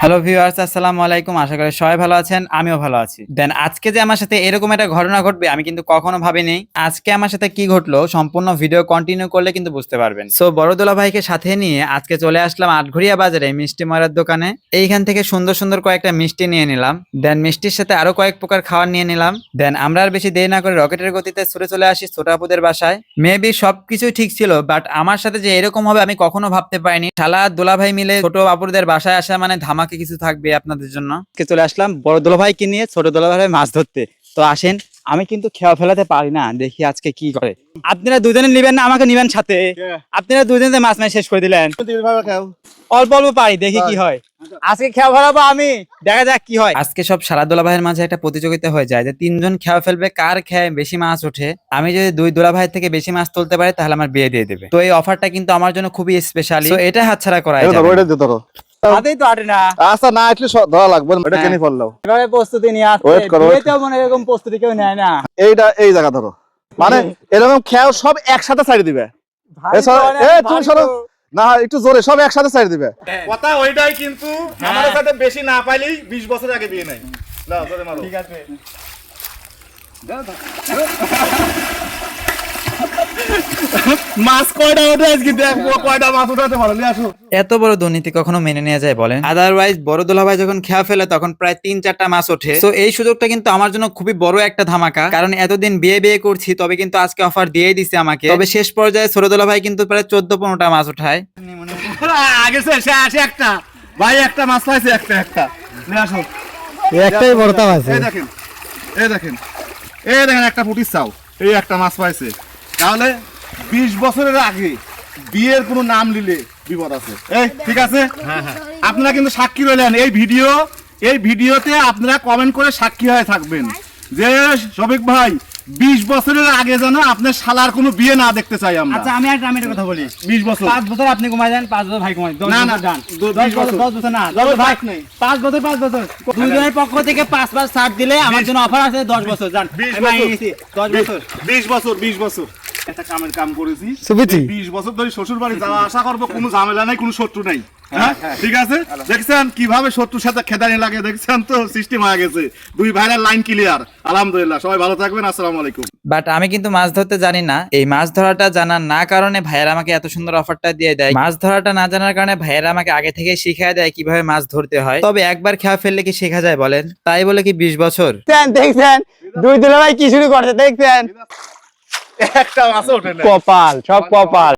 Hello viewers, আসসালামু আলাইকুম, আশা করি সবাই ভালো আছেন, আমিও ভালো আছি। দেন আজকে যে আমার সাথে এরকম একটা ঘটনা ঘটবে, আমি কিন্তু কখনো ভাবিনি। আজকে আমার সাথে কি ঘটলো, সম্পূর্ণ ভিডিও কন্টিনিউ করলে কিন্তু বুঝতে পারবেন। সো বড়দোলা ভাইকে সাথে নিয়ে আজকে চলে আসলাম আটঘরিয়া বাজারে মিষ্টি মরার দোকানে। এইখান থেকে সুন্দর সুন্দর কয়েকটা মিষ্টি নিয়ে নিলাম। দেন মিষ্টির সাথে আরও কয়েক প্রকার খাবার নিয়ে নিলাম। দেন আমরা আর বেশি দেরি না করে রকেটের গতিতে ছুটে চলে আসি ছোটাপুদের বাসায়। মেবি সবকিছুই ঠিক ছিল বাট আমার সাথে যে এরকম হবে, আমি কখনো ভাবতে পারিনি। শালা আর দোলা ভাই মিলে ছোট বাপুরদের বাসায় আসা মানে ধামাকে কিছু থাকবে আপনাদের জন্য। চলে আসলাম, বড় দোলা ভাইকে নিয়ে ছোট দোলা ভাই মাছ ধরতে। তো আসেন আমি কিন্তু খেয়া ফেলাতে পারি না দেখি আজকে কি করে। আপনারা দুজনে নিবেন না আমাকে নিবেন সাথে। আপনারা দুজনে মাছ মাছ শেষ করে দিলেন। অল্প অল্প পারি দেখি কি হয়। আজকে খেয়া ফেলাবো আমি দেখা যাক কি হয়। আজকে সব সারা দোলা ভাইয়ের মাঝে একটা প্রতিযোগিতা হয়ে যায় যে তিনজন খেয়া ফেলবে কার খেয়ে বেশি মাছ ওঠে। আমি যদি দুই দোলা ভাই থেকে বেশি মাছ তুলতে পারি তাহলে আমার বিয়ে দিয়ে দেবে। তো এই অফারটা কিন্তু আমার জন্য খুবই স্পেশালি তো এটা হাতছাড়া করা হাতেই তো আটে না। আচ্ছা না আসলে ধরা লাগবে এটা হ্যাঁ। কেনে ফেলল প্রস্তুতি নিয়ে আসছে করো, মনে এরকম প্রস্তুতি কেউ নেয় না। এইটা এই জায়গা ধরো। মানে এরকম খেয়াল সব একসাথে ছাড়ি দিবে। এ তুমি সরো। না একটু জোরে সব একসাথে ছাড়ি দিবে। কথা ওইটাই কিন্তু আমার সাথে বেশি না পাইলেই বিশ বছর আগে বিয়ে নাই। দাও জোরে মারো। ঠিক আছে। মাছ কয়টা ওঠে আজকে? দেখব কয়টা মাছ উঠাতে পারো আসো। এত বড় দুর্নীতি কখনো মেনে নেওয়া যায় বলেন? আদারওয়াইজ বড় দোলাভাই যখন খেয়া ফেলে তখন প্রায় তিন চারটা মাছ ওঠে। তো এই সুযোগটা কিন্তু আমার জন্য খুবই বড় একটা ধামাকা। কারণ এতদিন বিয়ে বিয়ে করছি তবে কিন্তু আজকে অফার দিয়েই দিছে আমাকে। তবে শেষ পর্যায়ে ছোট দোলাভাই কিন্তু প্রায় চোদ্দ পনেরোটা মাছ উঠায়। আগে আসে একটা। ভাই একটা মাছ পাইছে একটা একটা। আসো। একটাই বড়তা আছে। এই দেখেন এই দেখেন। এই দেখেন একটা চাও। এই একটা মাছ পাইছে। তাহলে বিশ বছরের আগে বিয়ের কোনো নাম নিলে বিপদ আছে। এই ঠিক আছে? আপনারা কিন্তু সাক্ষী রইলেন। এই ভিডিও এই ভিডিওতে আপনারা কমেন্ট করে সাক্ষী হয়ে থাকবেন। যে শফিক ভাই বিশ বছরের আগে যেন আপনার শালার কোনো বিয়ে না দেখতে চাই আমরা। আচ্ছা আমি একটা আমি একটা কথা বলি। বিশ বছর। পাঁচ বছর আপনি কমাই দেন পাঁচ বছর ভাই কমাই দশ না, না, দশ বছর। দশ বছর না। ভাই নেই। পাঁচ বছর পাঁচ বছর। দুজনের পক্ষ থেকে পাঁচ পাঁচ ছাড় দিলে আমার জন্য অফার আছে দশ বছর যান। বিশ বছর। বিশ বছর বিশ বছর। একটা কামের কাম করেছি। বিশ বছর ধরে শ্বশুর বাড়ি যাওয়া আশা করব কোনো ঝামেলা নাই কোনো শত্রু নাই। হ্যাঁ ঠিক আছে? দেখছেন কীভাবে শত্রুর সাথে খেদানি লাগে দেখছেন তো সিস্টেম হয়ে গেছে। দুই ভাইয়ের লাইন ক্লিয়ার আলহামদুলিল্লাহ সবাই ভালো থাকবেন আসসালামু আলাইকুম। বাট আমি কিন্তু মাছ ধরতে জানি না। এই মাছ ধরাটা জানার না কারণে ভাইয়েরা আমাকে এত সুন্দর অফারটা দিয়ে দেয়। মাছ ধরাটা না জানার কারণে ভাইয়েরা আমাকে আগে থেকে শিখিয়ে দেয় কীভাবে মাছ ধরতে হয়। তবে একবার খেয়া ফেললে কি শেখা যায় বলেন? তাই বলে কি বিশ বছর? দেখছেন দেখছেন দুই দুলা ভাই কি শুরু করছে দেখছেন। একটা মাছ কপাল সব কপাল।